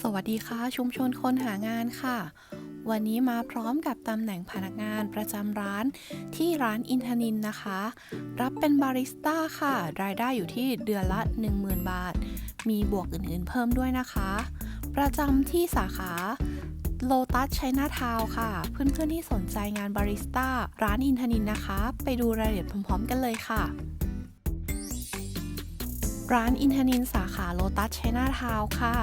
สวัสดีค่ะ ชุมชนคนหางานค่ะ วันนี้มาพร้อมกับตำแหน่งพนักงานประจำร้านที่ร้านอินทนินนะคะ รับเป็นบาริสต้าค่ะ รายได้อยู่ที่เดือนละ 10,000 บาท มีบวกอื่นๆเพิ่มด้วยนะคะ ประจำที่สาขาโลตัสไชัยนาทาวค่ะ เพื่อนๆที่สนใจงานบาริสต้าร้านอินทนินนะคะ ไปดูรายละเอียดพร้อมๆ กันเลยค่ะ ร้านอินทนินสาขาโลตัสชัยนาทาวค่ะ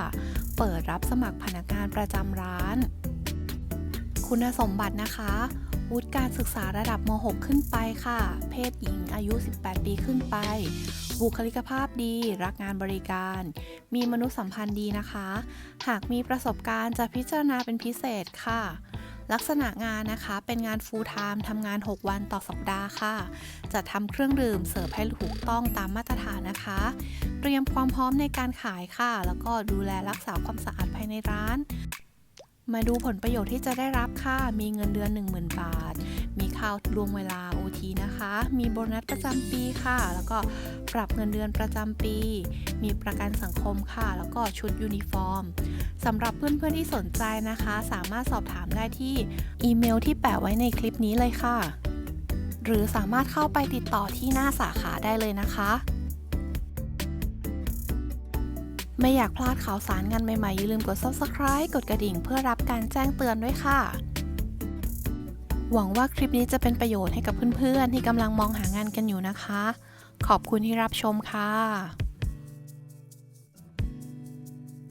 เปิดรับสมัครพนักงานประจำร้าน คุณสมบัตินะคะวุฒิการศึกษาระดับม .6 ขึ้นไปค่ะ เพศหญิงอายุ 18 ปีขึ้นไป บุคลิกภาพดี รักงานบริการ มีมนุษยสัมพันธ์ดีนะคะ หากมีประสบการณ์จะพิจารณาเป็นพิเศษค่ะ ลักษณะงานนะคะเป็นงานฟูลไทม์ทำงาน 6 วันต่อสัปดาห์ค่ะ จะทำเครื่องดื่มเสิร์ฟให้ถูกต้องตามมาตรฐานนะคะ เตรียมความพร้อมในการขายค่ะ แล้วก็ดูแลรักษาความสะอาดภายในร้าน มาดูผลประโยชน์ที่จะได้รับค่ะ มีเงินเดือน 10,000 บาท มีข้าวรวมเวลา OT นะคะ มีโบนัสประจำปีค่ะ แล้วก็ปรับเงินเดือนประจำปี มีประกันสังคมค่ะ แล้วก็ชุดยูนิฟอร์มสำหรับเพื่อนๆที่สนใจนะคะ สามารถสอบถามได้ที่อีเมลที่แปะไว้ในคลิปนี้เลยค่ะ หรือสามารถเข้าไปติดต่อที่หน้าสาขาได้เลยนะคะไม่อยากพลาดข่าวสารงานใหม่ๆ อย่าลืมกด subscribe กดกระดิ่งเพื่อรับการแจ้งเตือนด้วยค่ะ หวังว่าคลิปนี้จะเป็นประโยชน์ให้กับเพื่อนๆ ที่กำลังมองหางานกันอยู่นะคะ ขอบคุณที่รับชมค่ะ